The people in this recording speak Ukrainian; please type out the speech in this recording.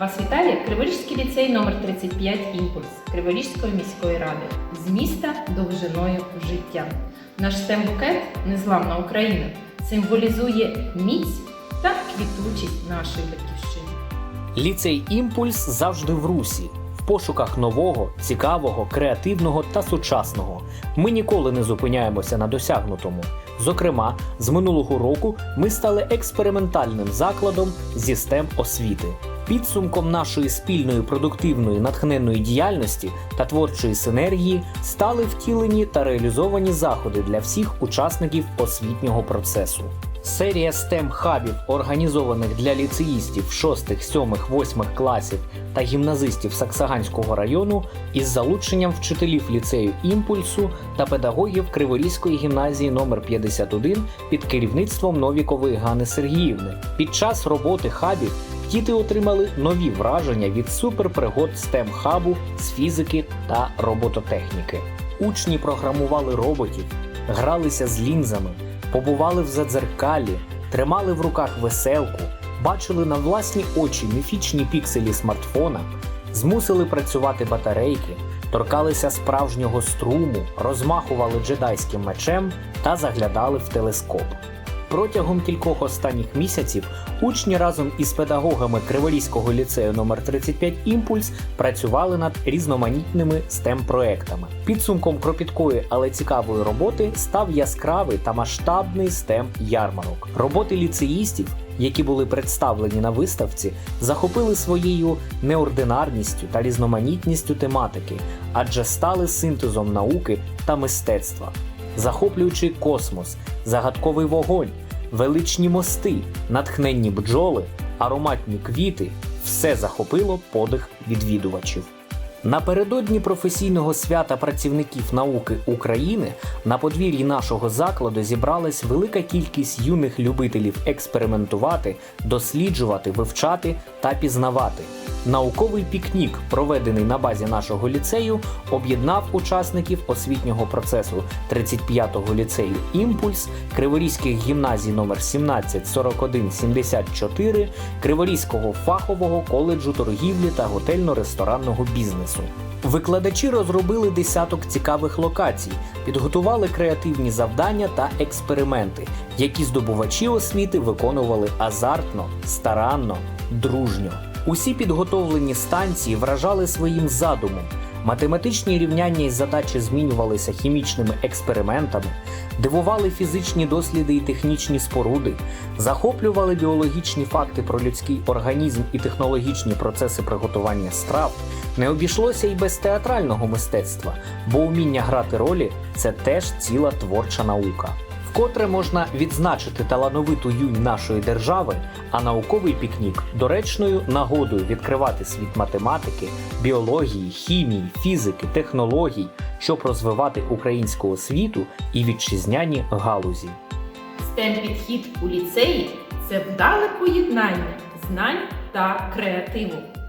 Вас вітає Криворізький ліцей номер 35 Імпульс Криворізької міської ради з міста довжиною життя. Наш STEM-букет Незламна Україна символізує міць та квітучість нашої батьківщини. Ліцей Імпульс завжди в русі, в пошуках нового, цікавого, креативного та сучасного. Ми ніколи не зупиняємося на досягнутому. Зокрема, з минулого року ми стали експериментальним закладом зі STEM освіти. Підсумком нашої спільної продуктивної натхненної діяльності та творчої синергії стали втілені та реалізовані заходи для всіх учасників освітнього процесу. Серія STEM хабів, організованих для ліцеїстів 6, 7, 8 класів та гімназистів Саксаганського району із залученням вчителів ліцею імпульсу та педагогів Криворізької гімназії номер 51 під керівництвом Новікової Гани Сергіївни. Під час роботи хабів діти отримали нові враження від суперпригод STEM хабу з фізики та робототехніки. Учні програмували роботів, гралися з лінзами, побували в задзеркалі, тримали в руках веселку, бачили на власні очі міфічні пікселі смартфона, змусили працювати батарейки, торкалися справжнього струму, розмахували джедайським мечем та заглядали в телескоп. Протягом кількох останніх місяців учні разом із педагогами Криворізького ліцею номер 35 Імпульс працювали над різноманітними stem проектами Підсумком кропіткої, але цікавої роботи став яскравий та масштабний stem ярмарок. Роботи ліцеїстів, які були представлені на виставці, захопили своєю неординарністю та різноманітністю тематики, адже стали синтезом науки та мистецтва захоплюючий космос, загадковий вогонь, величні мости, натхненні бджоли, ароматні квіти все захопило подих відвідувачів. Напередодні професійного свята працівників науки України на подвір'ї нашого закладу зібралась велика кількість юних любителів експериментувати, досліджувати, вивчати та пізнавати. Науковий пікнік, проведений на базі нашого ліцею, об'єднав учасників освітнього процесу 35-го ліцею Імпульс, Криворізьких гімназій номер 17, 41, 74, Криворізького фахового коледжу торгівлі та готельно-ресторанного бізнесу. Викладачі розробили десяток цікавих локацій, підготували креативні завдання та експерименти, які здобувачі освіти виконували азартно, старанно, дружньо. Усі підготовлені станції вражали своїм задумом. Математичні рівняння і задачі змінювалися хімічними експериментами, дивували фізичні досліди і технічні споруди, захоплювали біологічні факти про людський організм і технологічні процеси приготування страв. Не обійшлося й без театрального мистецтва, бо уміння грати ролі це теж ціла творча наука. Вкотре можна відзначити талановиту юнь нашої держави, а науковий пікнік доречною нагодою відкривати світ математики, біології, хімії, фізики, технологій, щоб розвивати українську освіту і вітчизняні галузі. STEM підхід у ліцеї це вдале поєднання знань та креативу.